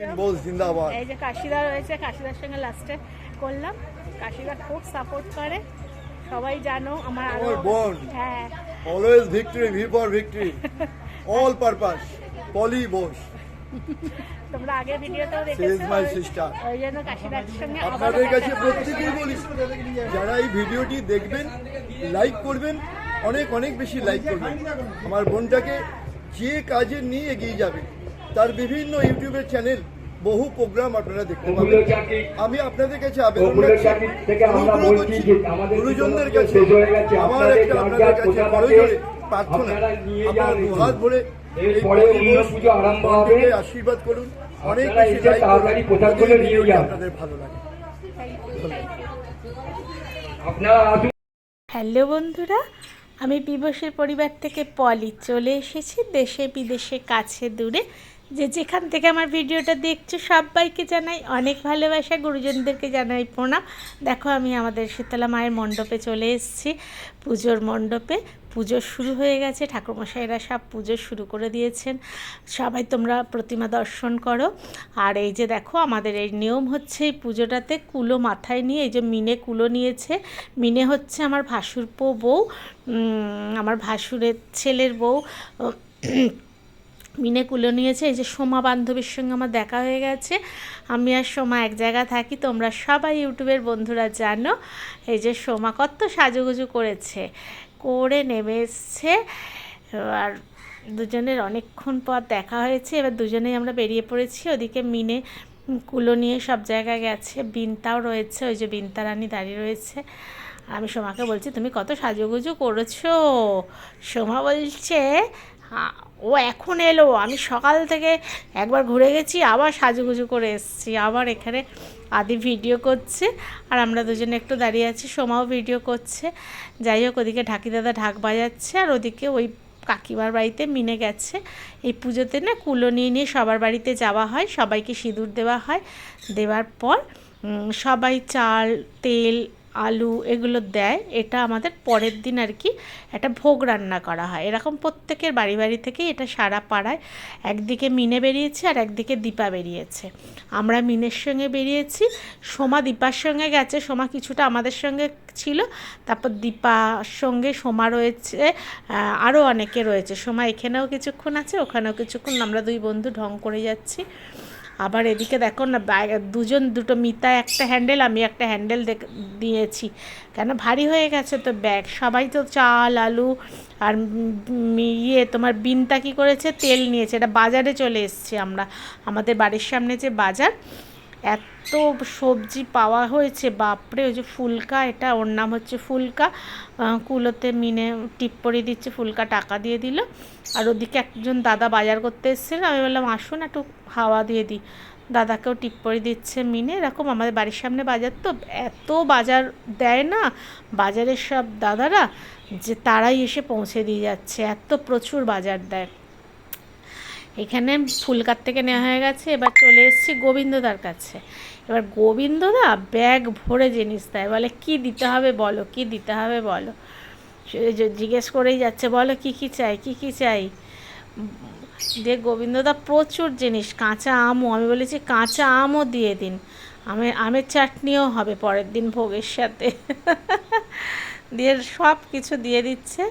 এই যে কাশিদা রয়েছে কাশিদার সঙ্গে লাস্টে করলাম। কাশিদা খুব সাপোর্ট করে সবাই জানো আমার আমার বোন। হ্যাঁ। Always victory V for victory all purpose poly Bose. তোমরা আগের ভিডিওতেও দেখেছ মাই সিস্টার ওই জন্য কাশিদার সঙ্গে আপনাদের কাছে। প্রত্যেকেই বলি যারা এই ভিডিওটি দেখবেন লাইক করবেন অনেক অনেক বেশি লাইক করবেন। আমার বোনটাকে যে কাজে নিয়ে এগিয়ে যাবে তার বিভিন্ন ইউটিউবের চ্যানেল বহু প্রোগ্রাম আপনারা দেখতে পাবেন। আমি আপনাদের কাছে আবেদন করছি গুরুজনদের কাছে। আমার আপনাদের একটা আপনাদের কাছে প্রার্থনা। আপনারা দুহাত ভরে আশীর্বাদ করুন। অনেক বেশি। আপনাদের ভালো লাগে। হ্যালো বন্ধুরা আমি বিবসের পরিবার থেকে পলি চলে এসেছি। দেশে বিদেশে কাছে দূরে। যে যেখান থেকে আমার ভিডিওটা দেখছ, সবাইকে জানাই অনেক ভালোবাসা, গুরুজনদেরকে জানাই প্রণাম। দেখো, আমি আমাদের শীতলা মায়ের মণ্ডপে চলে এসেছি। পুজোর মণ্ডপে পুজো শুরু হয়ে গেছে, ঠাকুরমশাইরা সব পুজো শুরু করে দিয়েছেন। সবাই তোমরা প্রতিমা দর্শন করো। আর এই যে দেখো, আমাদের এই নিয়ম হচ্ছে এই পুজোটাতে কুলো মাথায় নিয়ে, এই যে মিনে কুলো নিয়েছে। মিনে হচ্ছে আমার ভাসুরপো বউ আমার ভাসুরের ছেলের বউ। মিনে কুলো নিয়েছে, এই যে সোমা বান্ধবীর সঙ্গে আমার দেখা হয়ে গেছে। আমি আর সোমা এক জায়গায় থাকি, তোমরা সবাই ইউটিউবের বন্ধুরা জানো, এই যে সোমা কত সাজুগুজু করেছে, করে নেমে এসছে। আর দুজনের অনেকক্ষণ পর দেখা হয়েছে, এবার দুজনেই আমরা বেরিয়ে পড়েছি, ওদিকে মিনে কুলো নিয়ে সব জায়গায় গেছে, বিনতাও রয়েছে, ওই যে বিনতা রানী দাঁড়িয়ে রয়েছে। আমি সোমাকে বলছি, তুমি কত সাজুগুজু করেছ? সোমা বলছে "আ- ও এখন এলো। আমি সকাল থেকে একবার ঘুরে গেছি, আবার সাজুগুজু করে এসেছি, আবার এখানে আদি ভিডিও করছে আর আমরা দুজনে একটু দাঁড়িয়ে আছি, সোমাও ভিডিও করছে। যাই হোক, ওদিকে ঢাকি দাদা ঢাক বাজাচ্ছে আর ওদিকে ওই কাকিমার বাড়িতে মিনে গেছে। এই পুজোতে না কুলো নিয়ে নিয়ে সবার বাড়িতে যাওয়া হয়, সবাইকে সিঁদুর দেওয়া হয়। দেওয়ার পর সবাই চাল, তেল আলু এগুলো দেয়, এটা আমাদের পরের দিন আর কি একটা ভোগ রান্না করা হয়। এরকম প্রত্যেকের বাড়ি বাড়ি থেকে এটা সারা পাড়ায় একদিকে মিনে বেরিয়েছে আর একদিকে দীপা বেরিয়েছে। আমরা মিনের সঙ্গে বেরিয়েছি, সোমা দীপার সঙ্গে গেছে, সোমা কিছুটা আমাদের সঙ্গে ছিল, তারপর দীপার সঙ্গে সোমা রয়েছে আরও অনেকে রয়েছে। সোমা এখানেও কিছুক্ষণ আছে, ওখানেও কিছুক্ষণ আমরা দুই বন্ধু ঢং করে যাচ্ছি। আবার এদিকে দেখো না দুজন, দুটো মিতা, একটা হ্যান্ডেল আমি একটা হ্যান্ডেল দিয়েছি। কেন? ভারী হয়ে গেছে তো ব্যাগ সবাই তো চাল, আলু আর ইয়ে তোমার বিনতা কী করেছে? তেল নিয়েছে। এটা বাজারে চলে এসছি আমরা। আমাদের বাড়ির সামনে যে বাজার এত সবজি পাওয়া হয়েছে, বাপরে, ওই যে ফুলকা, এটা ওর নাম হচ্ছে ফুলকা। কুলোতে মিনে টিপ দিচ্ছে, ফুলকা টাকা দিয়ে দিল। আর ওদিকে একজন দাদা বাজার করতে এসেছিলেন, আমি বললাম, আসুন, একটু হাওয়া দিয়ে দিই। দাদাকেও টিপ পরিয়ে দিচ্ছে মিনে। এরকম আমাদের বাড়ির সামনে বাজার তো, এত বাজার দেয় না বাজারের সব দাদারা, যে তারাই এসে পৌঁছে দিয়ে যাচ্ছে। এত প্রচুর বাজার দেয়। এখানে ফুলকার থেকে নেওয়া হয়ে গেছে। এবার চলে এসেছি গোবিন্দদার কাছে। এবার গোবিন্দদা ব্যাগ ভরে জিনিস দেয়। বলে, কি দিতে হবে বলো, কি দিতে হবে বলো? জিজ্ঞেস করেই যাচ্ছে, বলো, কি কি চাই, কি কি চাই? দিয়ে গোবিন্দদা, প্রচুর জিনিস, কাঁচা আমও। আমি বলেছি, কাঁচা আমও দিয়ে দিন। আমের আমের চাটনিও হবে পরের দিন ভোগের সাথে। দিয়ে সব কিছু দিয়ে দিচ্ছে।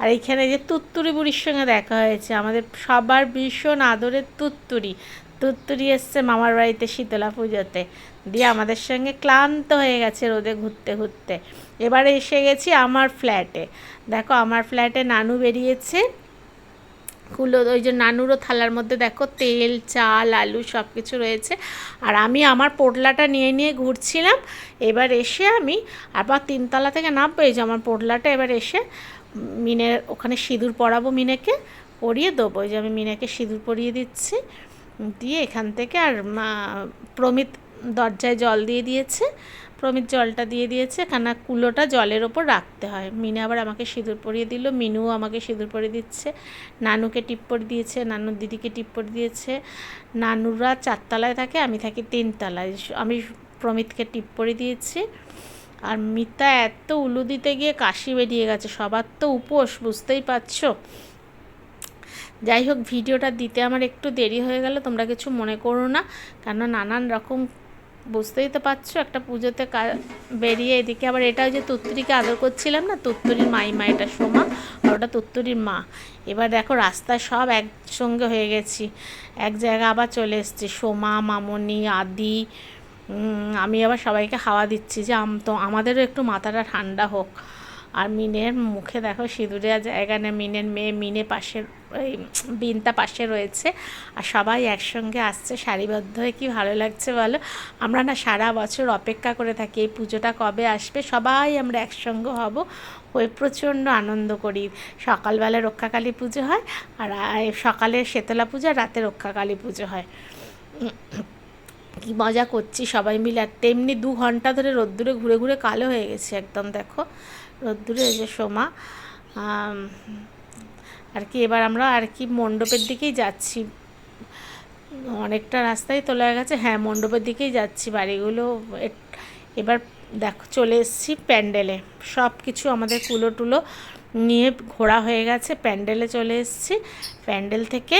আর এখানে যে তুত্তুরি বুড়ির সঙ্গে দেখা হয়েছে, আমাদের সবার ভীষণ আদরের তুত্তুরি। তুত্তুরি এসছে মামার বাড়িতে শীতলা পুজোতে। দিয়ে আমাদের সঙ্গে ক্লান্ত হয়ে গেছে রোদে ঘুরতে ঘুরতে। এবারে এসে গেছি আমার ফ্ল্যাটে দেখো, আমার ফ্ল্যাটে নানু বেরিয়েছে। কুলো, ওই যে নানুরও থালার মধ্যে দেখো তেল, চাল, আলু সব কিছু রয়েছে। আর আমি আমার পোটলাটা নিয়ে নিয়ে ঘুরছিলাম, এবার এসে আমি আবার তিনতলা থেকে নামবো, এই যে আমার পোটলাটা, এবার এসে মিনের ওখানে সিঁদুর পরাবো মিনেকে, পরিয়ে দেবো। ওই যে আমি মিনেকে সিঁদুর পরিয়ে দিচ্ছি, দিয়ে এখান থেকে আর প্রমিত দরজায় জল দিয়ে দিয়েছে। প্রমিত জলটা দিয়ে দিয়েছে কেন কুলোটা জলের ওপর রাখতে হয়। মিনে আবার আমাকে সিঁদুর পরিয়ে দিল মিনুও আমাকে সিঁদুর পরিয়ে দিচ্ছে, নানুকে টিপ পরিয়ে দিয়েছে, নানুর দিদিকে টিপ পরিয়ে দিয়েছে। নানুরা চারতলায় থাকে, আমি থাকি তিনতলায়। আমি প্রমিতকে টিপ পরিয়ে দিয়েছি। আর মিতা এত উলু দিতে গিয়ে কাশি বেরিয়ে গেছে, সবার তো উপোস, বুঝতেই পারছ? যাই হোক, ভিডিওটা দিতে আমার একটু দেরি হয়ে গেল, তোমরা কিছু মনে করো না কেন নানান রকম বুঝতেই তো পারছ, একটা পুজোতে বেরিয়ে এদিকে আবার এটা যে তুত্তুরিকে আদর করছিলাম না, তুত্তুরির মাই মা, এটা সোমা আর ওটা তুত্তুরির মা। এবার দেখো রাস্তায় সব একসঙ্গে হয়ে গেছি, এক জায়গা আবার চলে এসেছি, সোমা, মামনি, আদি আমি আবার সবাইকে হাওয়া দিচ্ছি যে আম, তো আমাদেরও একটু মাথাটা ঠান্ডা হোক। আর মিনের মুখে দেখো সিঁদুরে জায়গা নেই। মিনের মেয়ে মিনে পাশে ওই বিনটা পাশে রয়েছে আর সবাই একসঙ্গে আসছে। সারিবদ্ধ হয়ে কী ভালো লাগছে বলো? আমরা না সারা বছর অপেক্ষা করে থাকি এই পুজোটা কবে আসবে? সবাই আমরা একসঙ্গে হব। হয়ে প্রচণ্ড আনন্দ করি। সকালবেলা রক্ষাকালী পুজো হয় আর সকালে শীতলা পুজো আর রাতে রক্ষাকালী পুজো হয়। কি মজা করছি সবাই মিলে। আর তেমনি দু ঘণ্টা ধরে রোদ্দুরে ঘুরে ঘুরে কালো হয়ে গেছে একদম, দেখো। রোদ্দুরে যে সোমা আর কি এবার আমরা আর কি মণ্ডপের দিকেই যাচ্ছি। অনেকটা রাস্তায় তোলা গেছে। হ্যাঁ মণ্ডপের দিকেই যাচ্ছি বাড়িগুলো। এবার দেখো, চলে এসেছি প্যান্ডেলে। সব কিছু আমাদের কুলো টুলো নিয়ে ঘোরা হয়ে গেছে। প্যান্ডেলে চলে এসেছি। প্যান্ডেল থেকে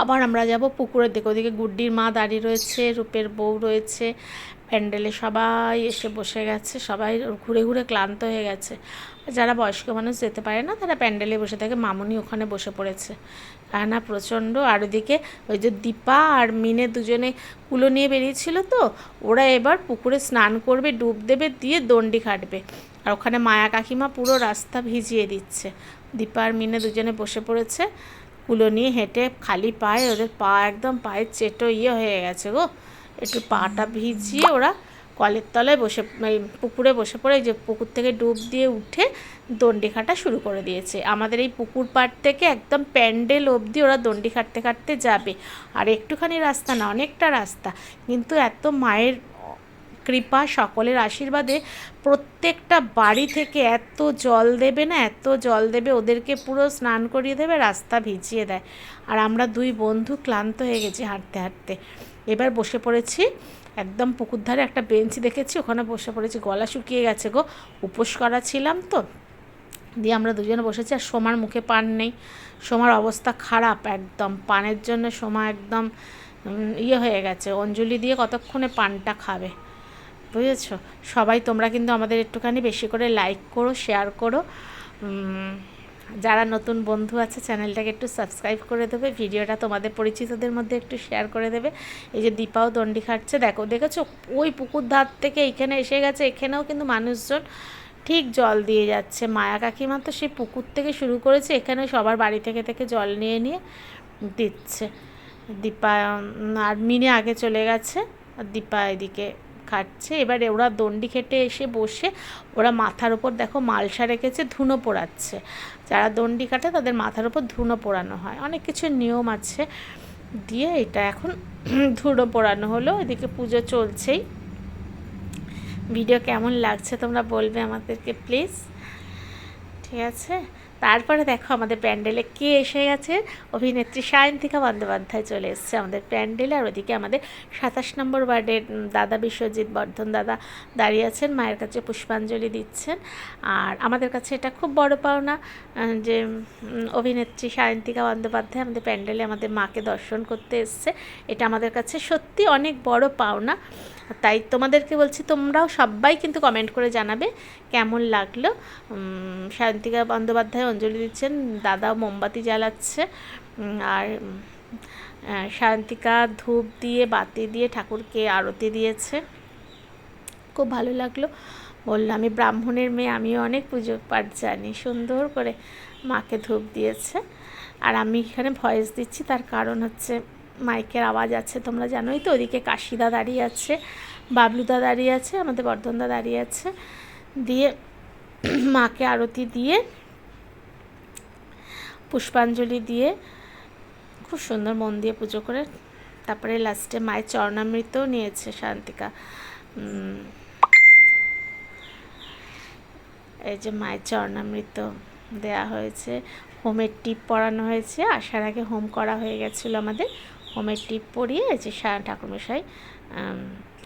আবার আমরা যাব পুকুরের দিকে। ওদিকে গুড্ডির মা দাঁড়িয়ে রয়েছে, রূপের বউ রয়েছে প্যান্ডেলে সবাই এসে বসে গেছে, সবাই ঘুরে ঘুরে ক্লান্ত হয়ে গেছে। যারা বয়স্ক মানুষ যেতে পারে না, তারা প্যান্ডেলে বসে থাকে, মামুনি ওখানে বসে পড়েছে। না প্রচণ্ড, আর ওদিকে ওই যে দীপা আর মিনে দুজনে কুলো নিয়ে বেরিয়েছিল তো, ওরা এবার পুকুরে স্নান করবে, ডুব দেবে, দিয়ে দণ্ডি খাটবে। আর ওখানে মায়া কাকিমা পুরো রাস্তা ভিজিয়ে দিচ্ছে। দীপা আর মিনে দুজনে বসে পড়েছে, কুলো নিয়ে হেঁটে খালি পায়ে, ওদের পা একদম পায়ের চেটো ইয়ে হয়ে গেছে গো। একটু পাটা ভিজিয়ে ওরা কলের তলায় বসে পুকুরে বসে পড়ে যে পুকুর থেকে ডুব দিয়ে উঠে দণ্ডি খাটা শুরু করে দিয়েছে। আমাদের এই পুকুর পাড় থেকে একদম প্যান্ডেল অবধি ওরা দণ্ডি খাটতে খাটতে যাবে। আর একটুখানি রাস্তা না, অনেকটা রাস্তা। কিন্তু এত মায়ের কৃপা, সকলের আশীর্বাদে প্রত্যেকটা বাড়ি থেকে এত জল দেবে না, এত জল দেবে, ওদেরকে পুরো স্নান করিয়ে দেবে, রাস্তা ভিজিয়ে দেয়। আর আমরা দুই বন্ধু ক্লান্ত হয়ে গেছি হাঁটতে হাঁটতে। এবার বসে পড়েছি একদম পুকুর ধারে একটা বেঞ্চ দেখেছি, ওখানে বসে পড়েছি, গলা শুকিয়ে গেছে গো। উপোস করা ছিলাম তো। দিয়ে আমরা দুজনে বসেছি, আর সোমার মুখে পান নেই। সোমার অবস্থা খারাপ একদম, পানের জন্য সোমা একদম ইয়ে হয়ে গেছে, অঞ্জলি দিয়ে কতক্ষণে পানটা খাবে? বুঝেছ? সবাই তোমরা কিন্তু আমাদের একটুখানি বেশি করে লাইক করো শেয়ার করো। যারা নতুন বন্ধু আছে, চ্যানেলটাকে একটু সাবস্ক্রাইব করে দেবে, ভিডিওটা তোমাদের পরিচিতদের মধ্যে একটু শেয়ার করে দেবে। এই যে দীপাও দণ্ডি খাটছে, দেখো, দেখেছ? ওই পুকুর ধার থেকে এখানে এসে গেছে, এখানেও কিন্তু মানুষজন ঠিক জল দিয়ে যাচ্ছে। মায়া কাকিমা তো সেই পুকুর থেকে শুরু করেছে, এখানে সবার বাড়ি থেকে থেকে জল নিয়ে নিয়ে দিচ্ছে। দীপা আর মিনে আগে চলে গেছে, আর দীপা এদিকে খাচ্ছে এবারে ওরা দণ্ডি খেটে এসে বসে ওরা মাথার ওপর দেখো মালসা রেখেছে, ধুনো পোড়াচ্ছে। যারা দণ্ডি কাটে তাদের মাথার ওপর ধুনো পোড়ানো হয়। অনেক কিছু নিয়ম আছে দিয়ে এটা এখন ধুনো পোড়ানো হলো। এদিকে পুজো চলছেই। ভিডিও কেমন লাগছে তোমরা বলবে আমাদেরকে, প্লিজ। ঠিক আছে? তারপরে দেখো আমাদের প্যান্ডেলে কে এসে গেছে? অভিনেত্রী সায়ন্তিকা বন্দ্যোপাধ্যায় চলে এসেছে আমাদের প্যান্ডেলে। আর ওদিকে আমাদের সাতাশ নম্বর ওয়ার্ডের দাদা বিশ্বজিৎ বর্ধন দাদা দাঁড়িয়ে আছেন, মায়ের কাছে পুষ্পাঞ্জলি দিচ্ছেন। আর আমাদের কাছে এটা খুব বড় পাওনা যে অভিনেত্রী সায়ন্তিকা বন্দ্যোপাধ্যায় আমাদের প্যান্ডেলে আমাদের মাকে দর্শন করতে এসছে। এটা আমাদের কাছে সত্যি অনেক বড় পাওনা। তাই তোমাদেরকে বলছি, তোমরাও সবাই কিন্তু কমেন্ট করে জানাবে কেমন লাগল। সায়ন্তিকা বন্দ্যোপাধ্যায় অঞ্জলি দিচ্ছেন দাদাও মোমবাতি জ্বালাচ্ছে আর সায়ন্তিকা ধূপ দিয়ে, বাতি দিয়ে ঠাকুরকে আরতি দিয়েছে। খুব ভালো লাগল। বলল আমি ব্রাহ্মণের মেয়ে, আমিও অনেক পুজো পাঠ জানি। সুন্দর করে মাকে ধূপ দিয়েছে। আর আমি এখানে ভয়েস দিচ্ছি, তার কারণ হচ্ছে মাইকের আওয়াজ আছে, তোমরা জানোই তো, ওদিকে কাশিদা দাঁড়িয়ে আছে, বাবলুদা দাঁড়িয়ে আছে, আমাদের বর্ধনদা দাঁড়িয়ে আছে। দিয়ে মাকে আরতি দিয়ে পুষ্পাঞ্জলি দিয়ে খুব সুন্দর মন দিয়ে পুজো করে, তারপরে লাস্টে মায়ের চরণামৃতও নিয়েছে শান্তিকা। এই যে মায়ের চরণামৃত দেয়া হয়েছে, হোমের টিপ পরানো হয়েছে, আসার আগে হোম করা হয়ে গেছিল আমাদের হোমের টিপ পরিয়ে যে ঠাকুরমশাই উম,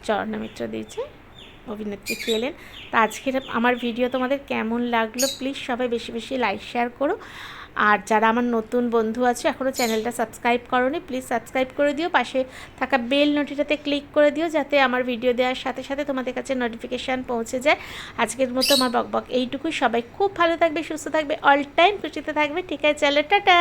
চরণামৃত দিয়েছে অভিনেত্রী পেলেন। তা আজকের আমার ভিডিও তোমাদের কেমন লাগল প্লিজ সবাই বেশি বেশি লাইক শেয়ার করো। আর যারা আমার নতুন বন্ধু আছে এখনও চ্যানেলটা সাবস্ক্রাইব করনি প্লিজ সাবস্ক্রাইব করে দিও। পাশে থাকা বেল নোটিটাতে ক্লিক করে দিও যাতে আমার ভিডিও দেওয়ার সাথে সাথে তোমাদের কাছে নোটিফিকেশান পৌঁছে যায়। আজকের মতো আমার বকবক এইটুকুই। সবাই খুব ভালো থাকবে সুস্থ থাকবে অল টাইম খুশিতে থাকবে। ঠিক আছে চলো টাটা!